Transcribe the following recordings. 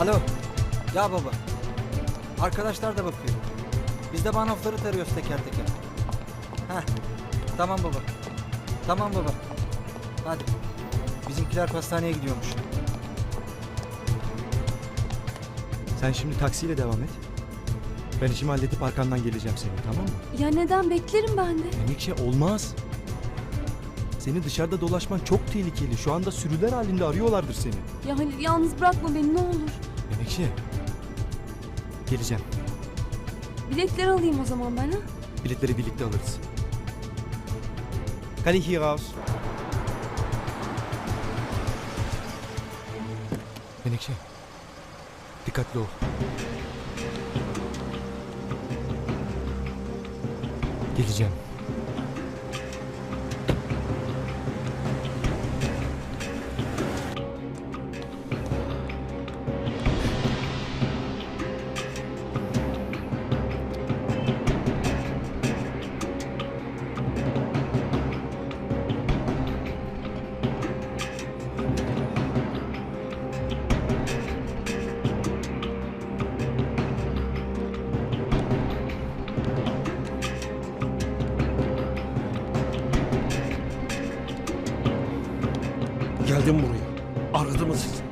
Alo. Ya baba. Arkadaşlar da bakıyor. Biz de banofları tarıyoruz teker teker. Heh. Tamam baba. Tamam baba. Hadi. Bizimkiler pastaneye gidiyormuş. Sen şimdi taksiyle devam et. Ben işimi halledip arkandan geleceğim senin tamam mı? Ya neden beklerim ben de? Menekşe olmaz. Seni dışarıda dolaşman çok tehlikeli. Şu anda sürüler halinde arıyorlardır seni. Ya Halil yalnız bırakma beni ne olur. Menekşe. Geleceğim. Biletleri alayım o zaman ben ha. Biletleri birlikte alırız. Kann ich hier raus? Menekşe. Dikkatli ol. Geleceğim. Geldim buraya. Aradım sizi.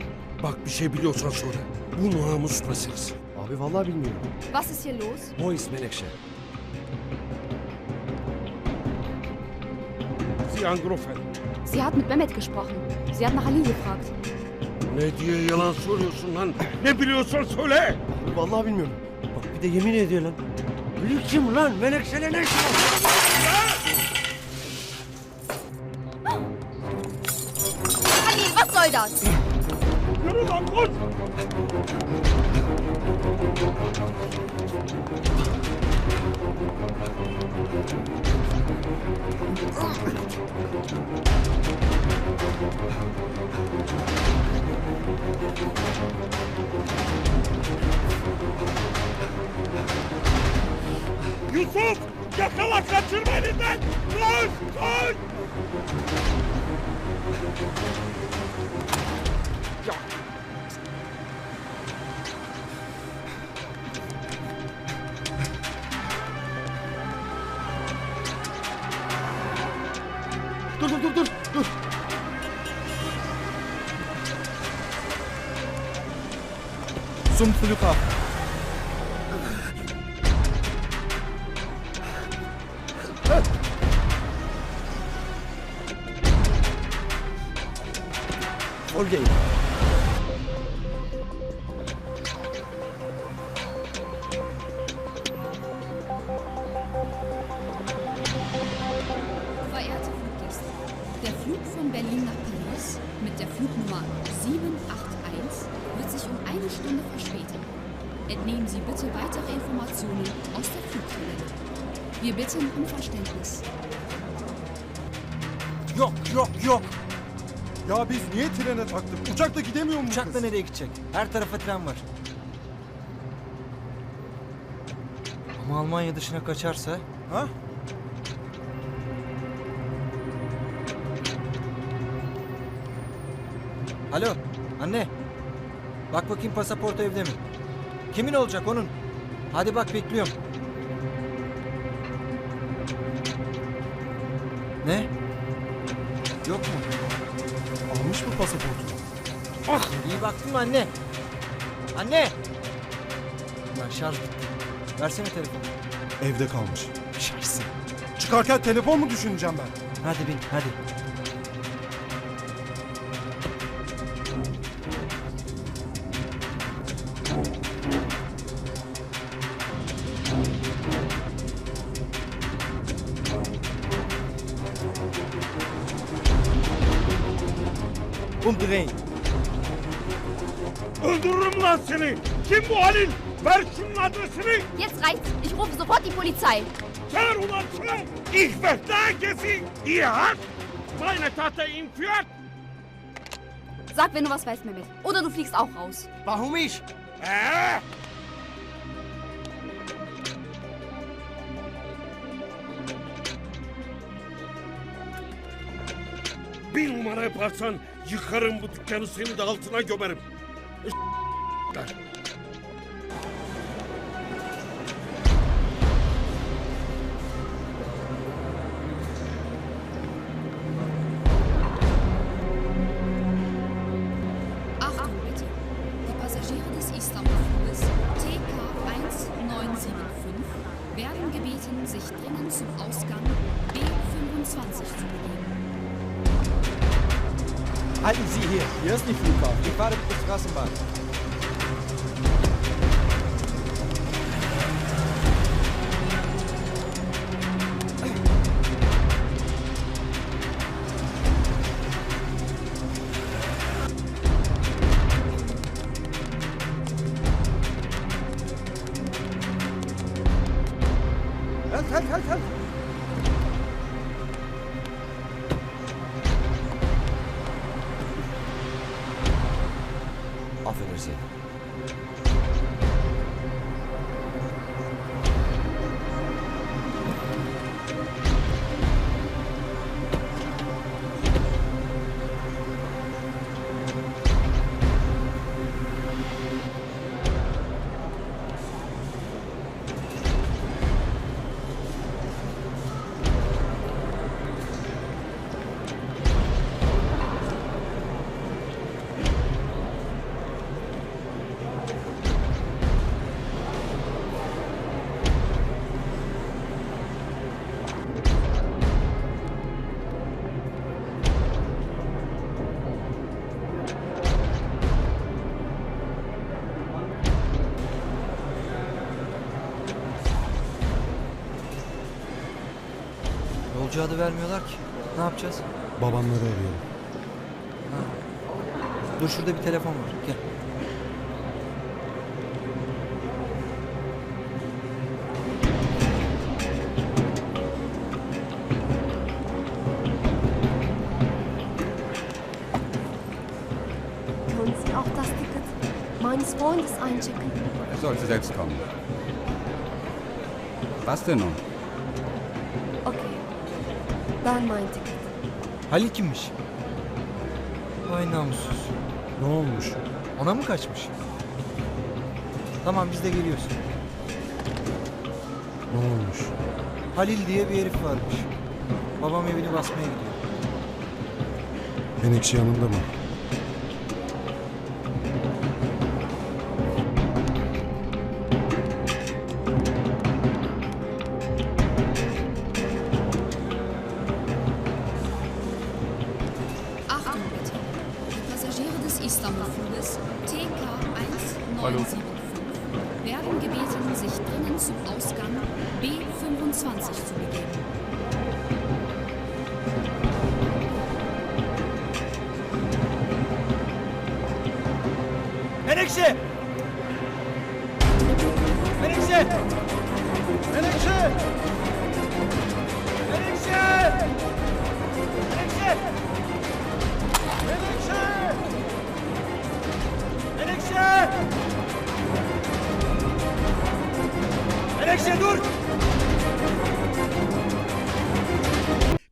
Bak bir şey biliyorsan söyle. Bu namus meselesi. Abi vallahi bilmiyorum. Was ist hier los? Mois Menekşe. Sie angerufen. Sie hat mit Mehmet gesprochen. Sie hat nach Halil gefragt. Ne diye yalan söylüyorsun lan? Ne biliyorsan söyle. Abi vallahi bilmiyorum. Bak bir de yemin ediyor lan. Halil kim lan? Menekşe'yle ne işin var? Halil, was soll das? Yürü lan koş. Yusuf! Dur dur dur dur. Zum Flughafen. Folge ihm. Von Berlin nach Paris mit der Flugnummer 781 wird sich um eine Stunde verspäten. Entnehmen Sie bitte weitere Informationen aus der Flugkalender. Wir bitten um Verständnis. Yok yok yok. Ya biz niye trene taktık? Uçakla gidemiyor mu bu Uçakla nereye gidecek? Her tarafa tren var. Ama Almanya dışına kaçarsa... Ha? Alo anne. Bak bakayım pasaport evde mi? Kimin olacak onun? Hadi bak bekliyorum. Ne? Yok mu? Almış mı pasaportunu? İyi baktın mı anne? Anne! Lan şarj bitti. Versene telefonu. Evde kalmış. Şaşsın. Çıkarken telefon mu düşüneceğim ben? Hadi bin hadi. Umdrehen. Öldürürüm lan seni! Kim bu Halil? Ver şunun adresini! Jetzt reicht's. Ich rufe sofort die Polizei. Ulan! Ich vertrage Sie! Ihr habt meine Tate entführt! Sag, wenn du was weißt, Mehmet. Oder du fliegst auch raus. Warum ich? Ee? Bir numara yaparsan yıkarım bu dükkanı seni de altına gömerim. Achtung bitte. Die Passagiere des Istanbul-Fluges TK 1975 werden gebeten, sich dringend zum Ausgang Halten Sie hier. Hier ist nicht Flughafen. Fahre mit der Straßenbahn. Halt, halt, halt, halt. 事。Yolcu adı vermiyorlar ki. Ne yapacağız? Babamları arıyorum. Dur şurada bir telefon var. Gel. Können Sie auch das Ticket meines Freundes einchecken? Er sollte selbst kommen. Was denn nun? Ben mein Ticket. Halil kimmiş? Ay namussuz. Ne olmuş? Ona mı kaçmış? Tamam biz de geliyoruz. Ne olmuş? Halil diye bir herif varmış. Babam evini basmaya gidiyor. Menekşe yanında mı? 1975 werden gebeten, sich dringend zum Ausgang B25 zu begeben. Menekşe! Menekşe! Menekşe!